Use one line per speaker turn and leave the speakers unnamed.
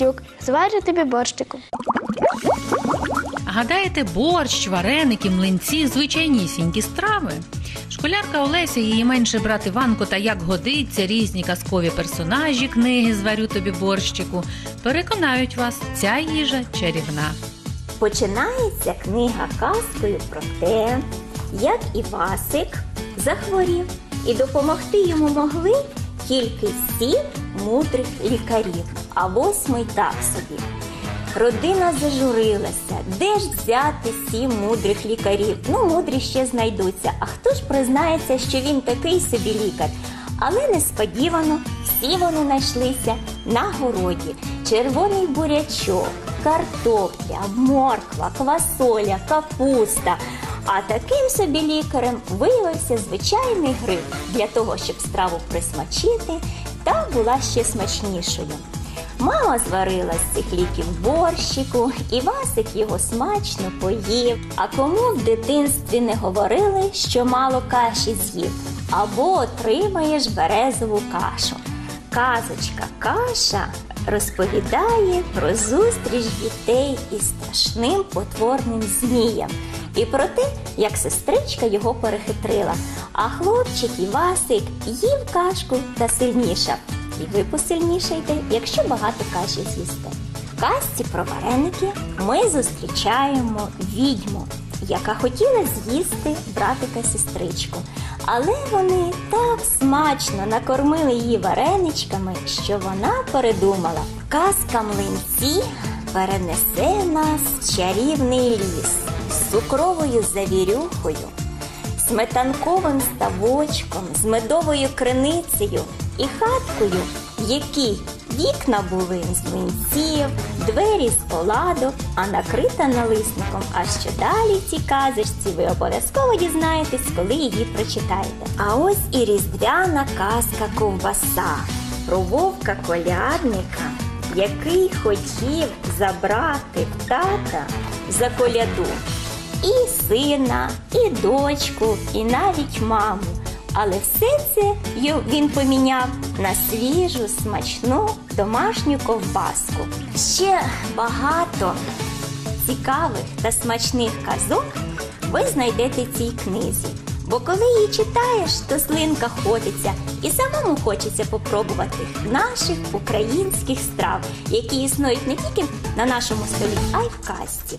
трюк. Зварю тобі борщику.
Гадаєте, борщ, вареники, млинці, звичайнісінькі страви. Школярка Олеся, її менший брат Іванко та як годиться, різні казкові персонажі книги Зварю тобі борщику переконають вас, ця їжа чарівна.
Починається книга казкою про те, як Івасик захворів, і допомогти йому могли тільки сім мудрих лікарів, а восьмий так собі. Родина зажурилася, де ж взяти сім мудрих лікарів? Ну, мудрі ще знайдуться. А хто ж признається, що він такий собі лікар? Але несподівано всі вони знайшлися на городі. Червоний бурячок, картопля, морква, квасоля, капуста. А таким собі лікарем виявився звичайний гриб для того, щоб страву присмачити та була ще смачнішою. Мама зварила з цих ліків борщику, і Васик його смачно поїв. А кому в дитинстві не говорили, що мало каші з'їв, або отримаєш березову кашу. Казочка каша розповідає про зустріч дітей із страшним потворним змієм і про те, як сестричка його перехитрила. А хлопчик Івасик їв кашку та сильнішав. І ви посильнішайте, якщо багато каші з'їсте. В казці про вареники ми зустрічаємо відьму, яка хотіла з'їсти братика сестричку. Але вони так смачно накормили її вареничками, що вона передумала. Казка млинці перенесе нас в чарівний ліс з цукровою завірюхою, сметанковим ставочком, з медовою криницею і хаткою, в якій вікна були з млинців, двері з оладок, а накрита налисником. А що далі в цій казочці ви обов'язково дізнаєтесь, коли її прочитаєте. А ось і різдвяна казка ковбаса про вовка колядника, який хотів забрати в тата за коляду і сина, і дочку, і навіть маму. Але все це він поміняв на свіжу, смачну домашню ковбаску. Ще багато цікавих та смачних казок ви знайдете в цій книзі. Бо коли її читаєш, то слинка ходиться, і самому хочеться попробувати наших українських страв, які існують не тільки на нашому столі, а й в казці.